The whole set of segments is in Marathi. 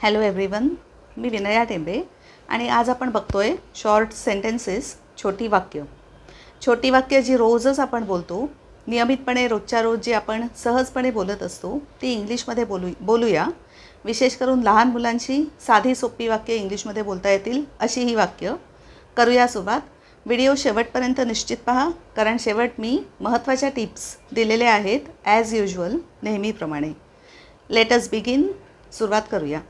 हॅलो एव्हरीवन मी विनया टेंबे आणि आज आपण बघतो आहे शॉर्ट सेंटेन्सेस छोटी वाक्य. छोटी वाक्य जी रोजच आपण बोलतो नियमितपणे रोजच्या रोज जी आपण सहजपणे बोलत असतो ती इंग्लिशमध्ये बोलू बोलूया. विशेष करून लहान मुलांची साधी सोपी वाक्य इंग्लिशमध्ये बोलता येतील अशी ही वाक्य. करूया सुरुवात. व्हिडिओ शेवटपर्यंत निश्चित पहा कारण शेवट मी महत्त्वाच्या टिप्स दिलेल्या आहेत ॲज युजल नेहमीप्रमाणे. लेटस बिगिन सुरुवात करूया.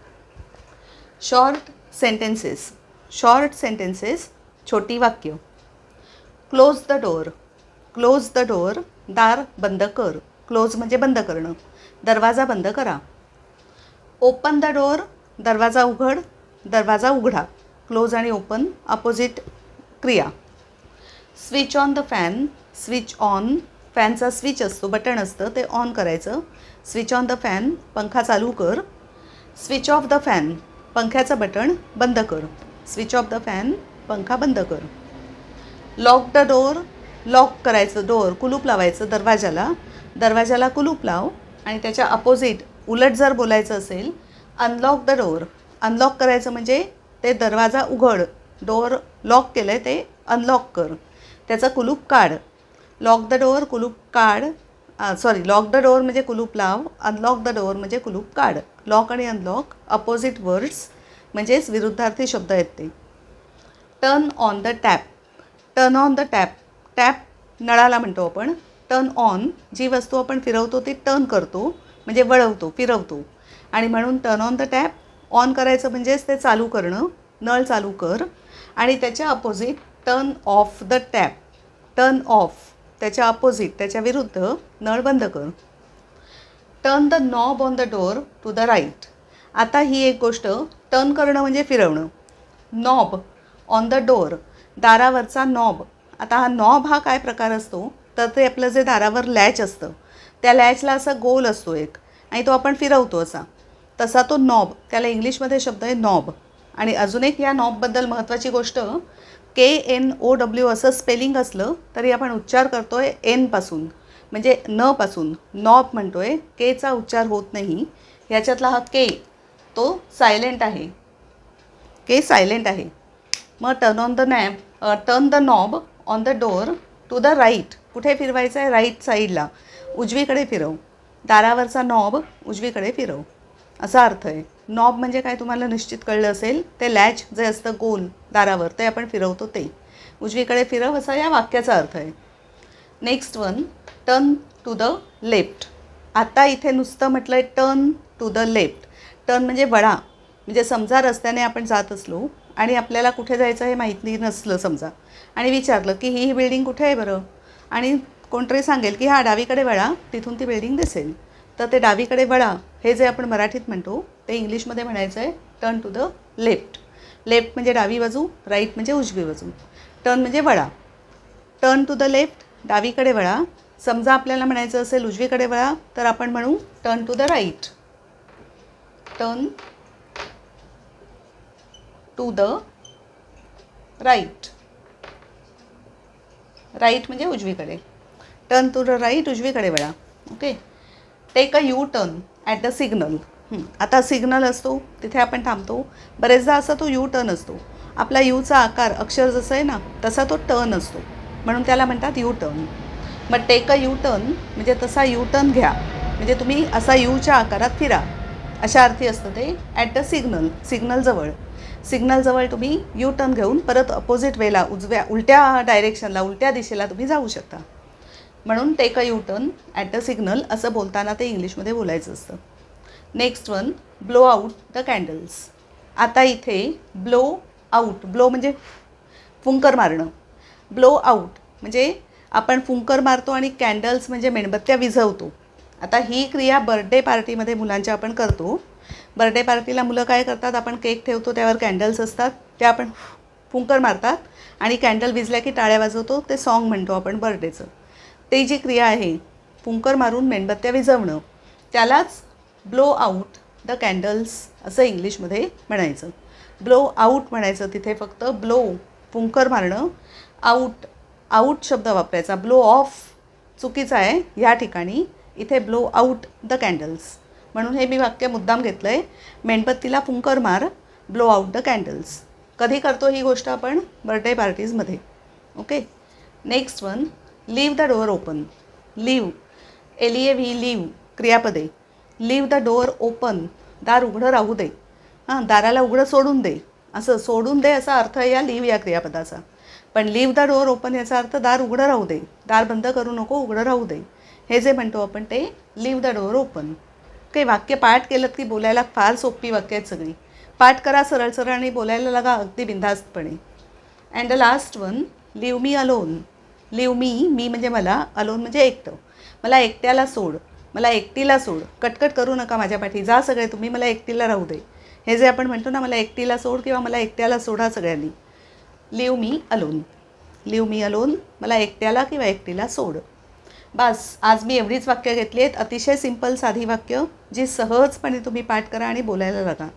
शॉर्ट सेंटेन्सेस शॉर्ट सेंटेन्सेस छोटी वाक्य close the door close the door दार बंद कर क्लोज म्हणजे बंद करणं. दरवाजा बंद करा. ओपन द डोअर दरवाजा उघड दरवाजा उघडा. क्लोज आणि ओपन अपोजिट क्रिया. Switch on the fan switch on फॅनचा switch असतो बटन असतं ते ऑन करायचं. स्विच ऑन द फॅन पंखा चालू कर. स्विच ऑफ द फॅन पंख्याचं बटण बंद कर. स्विच ऑफ द फॅन पंखा बंद कर. लॉक द डोअर लॉक करायचं डोअर कुलूप लावायचं दरवाजाला. दरवाजाला कुलूप लाव आणि त्याच्या अपोजिट उलट जर बोलायचं असेल अनलॉक द डोअर अनलॉक करायचं म्हणजे ते दरवाजा उघड. डोअर लॉक केलं आहे ते अनलॉक कर. त्याचं कुलूप काढ. लॉक द डोअर कुलूप काढ. सॉरी लॉक द डोअर म्हणजे कुलूप लाव अनलॉक द डोअर म्हणजे कुलूप काढ. लॉक आणि अनलॉक अपोजिट वर्ड्स म्हणजेच विरुद्धार्थी शब्द आहेत ते. Turn on the tap turn on the tap tap नळाला म्हणतो आपण. टर्न ऑन जी वस्तू आपण फिरवतो ती टर्न करतो म्हणजे वळवतो फिरवतो. आणि म्हणून turn on the tap on करायचं म्हणजेच ते चालू करणं नळ चालू कर. आणि त्याच्या opposite turn off the tap turn off त्याच्या अपोजिट त्याच्या विरुद्ध नळ बंद कर. Turn the knob on the door to the right आता ही एक गोष्ट टर्न करणं म्हणजे फिरवणं. नॉब ऑन द डोअर दारावरचा नॉब आता हा नॉब हा काय प्रकार असतो? तर ते आपलं जे दारावर लॅच असतं त्या लॅचला असा गोल असतो एक आणि तो आपण फिरवतो असा. तसा तो नॉब त्याला इंग्लिशमध्ये शब्द आहे नॉब आणि अजून एक या नॉबबद्दल महत्त्वाची गोष्ट के एन ओ डब्ल्यू असं स्पेलिंग असलं तरी आपण उच्चार करतो आहे एनपासून म्हणजे न पासून नॉब म्हणतो आहे केचा उच्चार होत नाही. ह्याच्यातला हा के तो सायलेंट आहे. के सायलेंट आहे. मग turn on the knob turn the knob on the door to the right कुठे फिरवायचं आहे राईट साईडला उजवीकडे फिरव. दारावरचा नॉब उजवीकडे फिरव. असा अर्थ आहे. नॉब म्हणजे काय तुम्हाला निश्चित कळलं असेल ते लॅच जे असतं गोल दारावर ते आपण फिरवतो ते. उजवीकडे फिरव असा या वाक्याचा अर्थ आहे. Next one turn to the left आता इथे नुसतं म्हटलं आहे turn to the left turn म्हणजे वळा. म्हणजे समजा रस्त्याने आपण जात असलो आणि आपल्याला कुठे जायचं हे माहिती नसलं समजा. आणि विचारलं की ही ही बिल्डिंग कुठे आहे बरं? आणि कोणतरी सांगेल की हा डावीकडे वळा तिथून ती बिल्डिंग दिसेल. तर ते डावीकडे वळा हे जे आपण मराठीत म्हणतो ते इंग्लिशमध्ये म्हणायचं आहे turn to the left left म्हणजे डावी बाजू राईट म्हणजे उजवी बाजू. टर्न म्हणजे वळा. टर्न टू द लेफ्ट डावीकडे वळा. समजा आपल्याला म्हणायचं असेल उजवीकडे वळा तर आपण म्हणू turn to the right turn to the right right म्हणजे उजवीकडे. टर्न टू द राईट उजवीकडे वळा. Okay take a U turn at the signal आता सिग्नल असतो तिथे आपण थांबतो. बरेचदा असा तो यू टर्न असतो. आपला यूचा आकार अक्षर जसं आहे ना तसा तो टर्न असतो. म्हणून त्याला म्हणतात यू टर्न मग टेक अ यू टर्न म्हणजे तसा यू टर्न घ्या. म्हणजे तुम्ही असा यूच्या आकारात फिरा. अशा अर्थी असतं ते ॲट द सिग्नल सिग्नलजवळ सिग्नलजवळ तुम्ही यू टर्न घेऊन परत अपोजिट वेला उजव्या उलट्या डायरेक्शनला उलट्या दिशेला तुम्ही जाऊ शकता. म्हणून take a U turn at the signal असं बोलताना ते इंग्लिशमध्ये बोलायचं असतं. Next one blow out the candles आता इथे ब्लो आऊट ब्लो म्हणजे फुंकर मारणं. ब्लो आऊट म्हणजे आपण फुंकर मारतो आणि कॅन्डल्स म्हणजे मेणबत्त्या विझवतो. आता ही क्रिया बर्थडे पार्टीमध्ये मुलांच्या आपण करतो. बर्थडे पार्टीला मुलं काय करतात? आपण केक ठेवतो त्यावर कॅन्डल्स असतात. ते आपण फुंकर मारतात आणि कॅन्डल विजल्या की टाळ्या वाजवतो. ते सॉन्ग म्हणतो आपण बर्थडेचं ते जी क्रिया आहे फुंकर मारून मेणबत्त्या विझवणं त्यालाच ब्लो आऊट द कॅन्डल्स असं इंग्लिशमध्ये म्हणायचं. ब्लो आऊट म्हणायचं तिथे फक्त ब्लो फुंकर मारणं. आऊट आऊट शब्द वापरायचा. ब्लो ऑफ चुकीचा आहे ह्या ठिकाणी इथे ब्लो आऊट द कॅन्डल्स म्हणून हे मी वाक्य मुद्दाम घेतलं आहे मेणबत्तीला फुंकर मार ब्लो आउट द कॅन्डल्स कधी करतो ही गोष्ट आपण? Birthday पार्टीजमध्ये. Okay? Next one leave the door open leave L V leave क्रियापदे. लीव द डोअर ओपन दार उघडं राहू दे. हां दाराला उघडं सोडून दे. असं सोडून दे असा अर्थ या लीव या क्रियापदाचा. पण लीव द डोअर ओपन याचा अर्थ दार उघडं राहू दे. दार बंद करू नको उघडं राहू दे. हे जे म्हणतो आपण ते लीव द डोअर ओपन काही वाक्य पाठ केलं की बोलायला फार सोपी वाक्य आहेत सगळी. पाठ करा सरळ सरळ आणि बोलायला लागा अगदी बिंधास्तपणे and the last one leave me alone leave me me म्हणजे मला अलोन म्हणजे एकटं. मला एकट्याला सोड. मला एकटीला सोड. कटकट करू नका माझ्या पाठी. जा सगळे तुम्ही मला एकटीला राहू दे. हे जे आपण म्हणतो ना मला एकटीला सोड किंवा मला एकट्याला सोडा सगळ्यांनी. Leave me alone leave me alone मला एकट्याला किंवा एकटीला सोड. बस आज मी एवढीच वाक्य घेतली आहेत. अतिशय सिंपल साधी वाक्य जी सहजपणे तुम्ही पाठ करा आणि बोलायला लागा.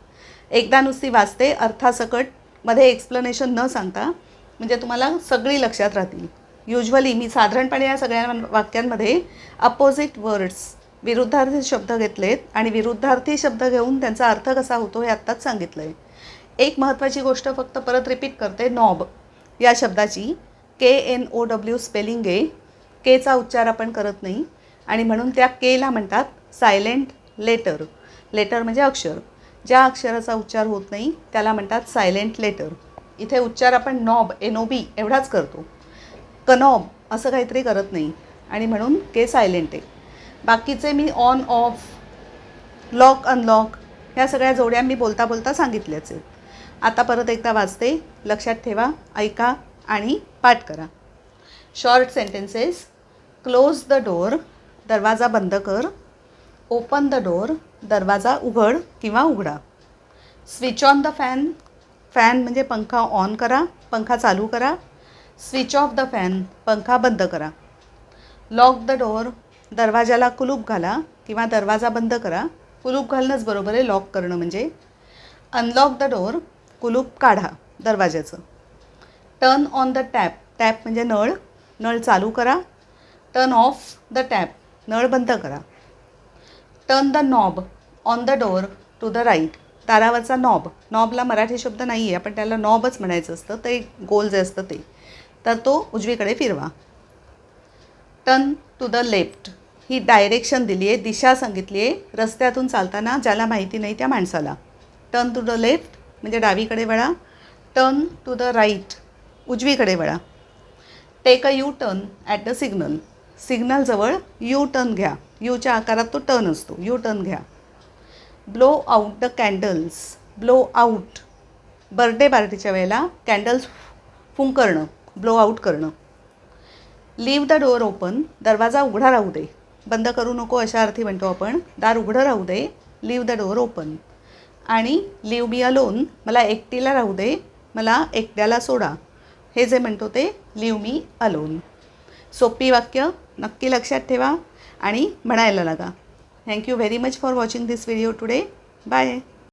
एकदा नुसती वाचते अर्थासकटमध्ये एक्सप्लेनेशन न सांगता म्हणजे तुम्हाला सगळी लक्षात राहतील. युजली मी साधारणपणे या सगळ्या वाक्यांमध्ये अपोजिट वर्ड्स विरुद्धार्थी शब्द घेतलेत आणि विरुद्धार्थी शब्द घेऊन त्यांचा अर्थ कसा होतो हे आत्ताच सांगितलं आहे एक महत्त्वाची गोष्ट फक्त परत रिपीट करते नॉब या शब्दाची K N O W spelling आहे. केचा उच्चार आपण करत नाही. आणि म्हणून त्या केला म्हणतात सायलेंट लेटर लेटर म्हणजे अक्षर. ज्या अक्षराचा उच्चार होत नाही त्याला म्हणतात सायलेंट लेटर इथे उच्चार आपण नॉब एन ओ बी एवढाच करतो. कनॉब असं काहीतरी करत नाही. आणि म्हणून के सायलेंट आहे. बाकीचे मी ऑन ऑफ लॉक अनलॉक ह्या सगळ्या जोड्या मी बोलता बोलता सांगितल्याच आहेत. आता परत एकदा वाचते लक्षात ठेवा ऐका आणि पाठ करा. Short sentences close the door दरवाजा बंद कर ओपन द डोअर दरवाजा उघड किंवा उघडा. Switch on the fan fan म्हणजे पंखा ऑन करा पंखा चालू करा. स्विच ऑफ द फॅन पंखा बंद करा. लॉक द डोअर दरवाजाला कुलूप घाला किंवा दरवाजा बंद करा. कुलूप घालणंच बरोबर आहे लॉक करणं म्हणजे. अनलॉक द डोअर कुलूप काढा दरवाजाचं turn on the tap tap म्हणजे नळ. नळ चालू करा. टर्न ऑफ द टॅप नळ बंद करा. Turn the knob on the door to the right दारावरचा knob नॉबला मराठी शब्द नाही आहे आपण त्याला नॉबच म्हणायचं असतं. ते गोल जे असतं ते. तर तो उजवीकडे फिरवा. टर्न टू द लेफ्ट ही डायरेक्शन दिली आहे दिशा सांगितली आहे रस्त्यातून चालताना ज्याला माहिती नाही त्या माणसाला. टर्न टू द लेफ्ट म्हणजे डावीकडे वळा. टर्न टू द राईट उजवीकडे वळा. Take a U turn at the signal सिग्नलजवळ U turn घ्या यूच्या आकारात तो टर्न असतो. यू टर्न घ्या. Blow out the candles blow out birthday पार्टीच्या वेळेला कॅन्डल्स फुंकरणं. ब्लो आउट करणं. लीव द डोअर ओपन दरवाजा उघडा राहू दे. बंद करू नको अशा अर्थी म्हणतो आपण. दार उघडं राहू दे. लिव द डोअर ओपन आणि लिव मी अलोन मला एकटीला राहू दे. मला एकट्याला सोडा. हे जे म्हणतो ते लिव मी अलोन सोपी वाक्य नक्की लक्षात ठेवा आणि म्हणायला लागा. Thank you very much for watching this video today bye